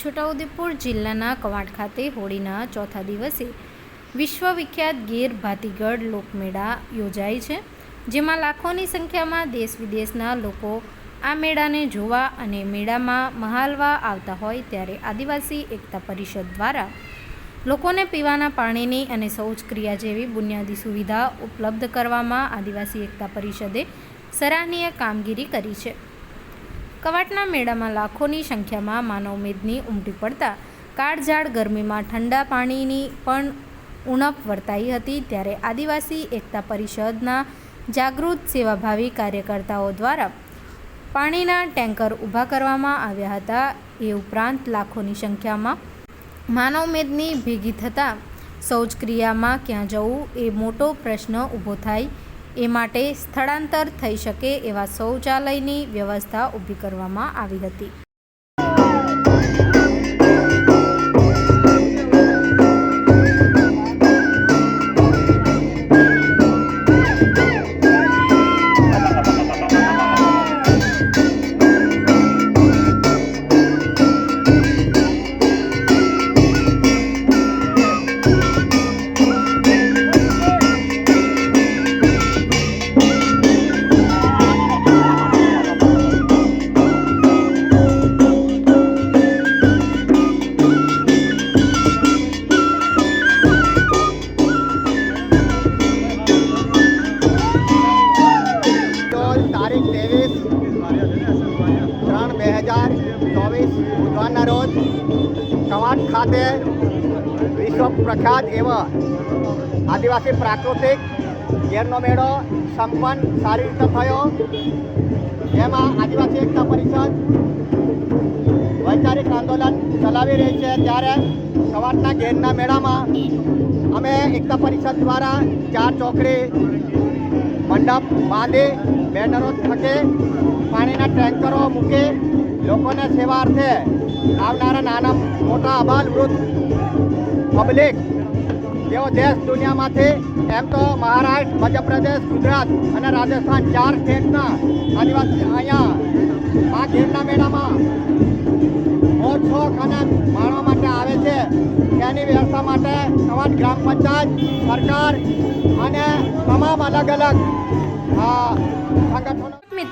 છોટાઉદેપુર જિલ્લાના કવાડ ખાતે હોળીના ચોથા દિવસે વિશ્વવિખ્યાત ગીર ભાતીગઢ લોકમેળા યોજાય છે, જેમાં લાખોની સંખ્યામાં દેશ વિદેશના લોકો આ મેળાને જોવા અને મેળામાં મહાલવા આવતા હોય ત્યારે આદિવાસી એકતા પરિષદ દ્વારા લોકોને પીવાના પાણીની અને શૌચક્રિયા જેવી બુનિયાદી સુવિધા ઉપલબ્ધ કરવામાં આદિવાસી એકતા પરિષદે સરાહનીય કામગીરી કરી છે. કવાટના મેળામાં લાખોની સંખ્યામાં માનવ મેદની ઉમટી પડતા, કાળઝાળ ગરમીમાં ઠંડા પાણીની પણ ઉણપ વર્તાઈ હતી ત્યારે આદિવાસી એકતા પરિષદના જાગૃત સેવાભાવી કાર્યકર્તાઓ દ્વારા પાણીના ટેન્કર ઊભા કરવામાં આવ્યા હતા. એ ઉપરાંત લાખોની સંખ્યામાં માનવમેદની ભેગી થતાં શૌચક્રિયામાં ક્યાં જવું એ મોટો પ્રશ્ન ઊભો થાય એ માટે સ્થળાંતર થઈ શકે એવા શૌચાલયની વ્યવસ્થા ઊભી કરવામાં આવી હતી. ચોવીસ બુધવારના રોજ કવાટ ખાતે વિશ્વ પ્રખ્યાત એવા આદિવાસી પ્રાકૃતિક ગેરનો મેળો સંપન્ન સારી રીતે થયો. એમાં આદિવાસી એકતા પરિષદ વૈચારિક આંદોલન ચલાવી રહી છે. ત્યારે કવાટના ઘેરના મેળામાં અમે એકતા પરિષદ દ્વારા ચાર ચોકડી, મંડપ, બાંધી, બેનરો થકે પાણીના ટેન્કરો મૂકી લોકોને સેવાર્થે આવનારા નાના મોટા અબાલ વૃદ્ધ પબ્લિક, જેઓ દેશ દુનિયામાંથી, એમ તો મહારાષ્ટ્ર, મધ્યપ્રદેશ, ગુજરાત અને રાજસ્થાન ચાર સ્ટેટના આદિવાસી અહીંયા આ ગીરના મેળામાં મોજ, શોખ માણવા માટે આવે છે. તેની વ્યવસ્થા માટે નવા ગ્રામ પંચાયત, સરકાર અને તમામ અલગ અલગ સંગઠનો